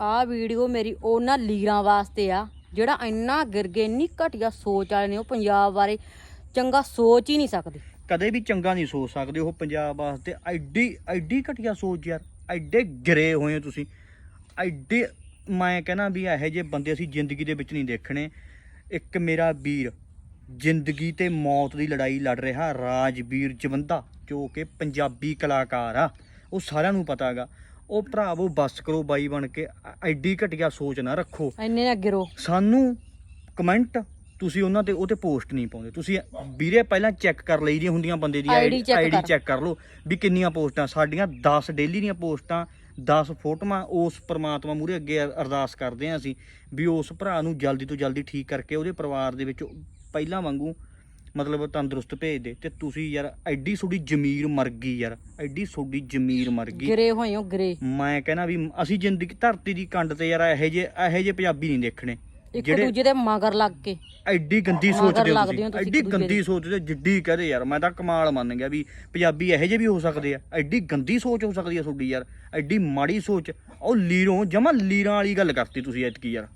ਆਹ ਵੀਡੀਓ ਮੇਰੀ ਉਹਨਾਂ ਲੀਰਾਂ ਵਾਸਤੇ ਆ, ਜਿਹੜਾ ਇੰਨਾ ਗਿਰਗੇ, ਇੰਨੀ ਘਟੀਆ ਸੋਚ ਵਾਲੇ ਨੇ, ਉਹ ਪੰਜਾਬ ਬਾਰੇ ਚੰਗਾ ਸੋਚ ਹੀ ਨਹੀਂ ਸਕਦੇ। ਕਦੇ ਵੀ ਚੰਗਾ ਨਹੀਂ ਸੋਚ ਸਕਦੇ ਉਹ ਪੰਜਾਬ ਵਾਸਤੇ। ਐਡੀ ਐਡੀ ਘਟੀਆ ਸੋਚ ਯਾਰ, ਐਡੇ ਗਿਰੇ ਹੋਏ ਹੋ ਤੁਸੀਂ। ਐਡੇ, ਮੈਂ ਕਹਿੰਦਾ ਵੀ ਇਹੋ ਜਿਹੇ ਬੰਦੇ ਅਸੀਂ ਜ਼ਿੰਦਗੀ ਦੇ ਵਿੱਚ ਨਹੀਂ ਦੇਖਣੇ। ਇੱਕ ਮੇਰਾ ਵੀਰ, ਜ਼ਿੰਦਗੀ ਤੇ ਮੌਤ ਦੀ ਲੜਾਈ ਲੜ ਰਿਹਾ, ਰਾਜਵੀਰ ਜਵੰਦਾ, ਜੋ ਕਿ ਪੰਜਾਬੀ ਕਲਾਕਾਰ ਆ। ਉਹ ਸਾਰਿਆਂ ਨੂੰ ਪਤਾ ਹੈਗਾ। ਉਹ ਭਰਾਵੋ ਬੱਸ ਕਰੋ ਬਾਈ ਬਣ ਕੇ ਐਡੀ ਘਟੀਆ ਸੋਚ ਨਾ ਰੱਖੋ। ਇੰਨੇ ਨਾ ਗਿਰੋ ਸਾਨੂੰ ਕਮੈਂਟ ਤੁਸੀਂ ਉਹਨਾਂ ਤੇ ਉਹ ਤੇ ਪੋਸਟ ਨਹੀਂ ਪਾਉਂਦੇ। ਤੁਸੀਂ ਵੀਰੇ ਪਹਿਲਾਂ ਚੈੱਕ ਕਰ ਲਈ ਦੀਆਂ ਹੁੰਦੀਆਂ ਬੰਦੇ ਦੀ ਆਈਡੀ। ਚੈੱਕ ਕਰ। ਲਓ ਵੀ ਕਿੰਨੀਆਂ ਪੋਸਟਾਂ ਸਾਡੀਆਂ 10 ਡੇਲੀ ਦੀਆਂ ਪੋਸਟਾਂ 10 ਫੋਟੋਆਂ ਉਸ ਪ੍ਰਮਾਤਮਾ ਮੂਰੇ ਅੱਗੇ ਅਰ- ਅਰਦਾਸ ਕਰਦੇ ਆਂ ਅਸੀਂ ਵੀ ਉਸ ਭਰਾ ਨੂੰ ਜਲਦੀ ਤੋਂ ਜਲਦੀ ਠੀਕ ਕਰਕੇ ਉਹਦੇ ਪਰਿਵਾਰ ਦੇ ਵਿੱਚ ਪਹਿਲਾਂ ਵਾਂਗੂ ਮਤਲਬ ਤੰਦਰੁਸਤ ਭੇਜ ਦੇ ਤੇ ਤੁਸੀਂ ਯਾਰ ਐਡੀ ਤੁਹਾਡੀ ਜ਼ਮੀਰ ਮਰ ਗਈ ਯਾਰ ਐਡੀ ਤੁਹਾਡੀ ਜ਼ਮੀਰ ਮਰ ਗਈ। ਗਿਰੇ ਹੋਏ ਹੋ ਗਿਰੇ। ਮੈਂ ਕਹਿੰਦਾ ਵੀ ਅਸੀਂ ਜ਼ਿੰਦਗੀ ਧਰਤੀ ਦੀ ਕੰਡ ਤੇ ਯਾਰ ਇਹੋ ਜਿਹੇ ਇਹੋ ਜਿਹੇ ਪੰਜਾਬੀ ਨਹੀਂ ਦੇਖਣੇ। ਇੱਕ ਦੂਜੇ ਦੇ ਮਗਰ ਲੱਗ ਕੇ। ਐਡੀ ਗੰਦੀ ਸੋਚਦੇ ਹੋ ਤੁਸੀਂ ਐਡੀ ਗੰਦੀ। ਸੋਚਦੇ ਜਿੱਡੀ ਕਹਦੇ ਯਾਰ ਮੈਂ ਤਾਂ ਕਮਾਲ ਮੰਨ ਗਿਆ ਵੀ ਪੰਜਾਬੀ ਇਹੋ ਜਿਹੇ ਵੀ ਹੋ ਸਕਦੇ ਆ ਐਡੀ ਗੰਦੀ ਸੋਚ ਹੋ ਸਕਦੀ ਆ ਤੁਹਾਡੀ ਯਾਰ ਐਡੀ ਮਾੜੀ ਸੋਚ। ਉਹ ਲੀਰੋਂ ਜਮਾ ਲੀਰਾਂ ਵਾਲੀ ਗੱਲ ਕਰਤੀ ਤੁਸੀਂ ਐਤਕੀ ਯਾਰ।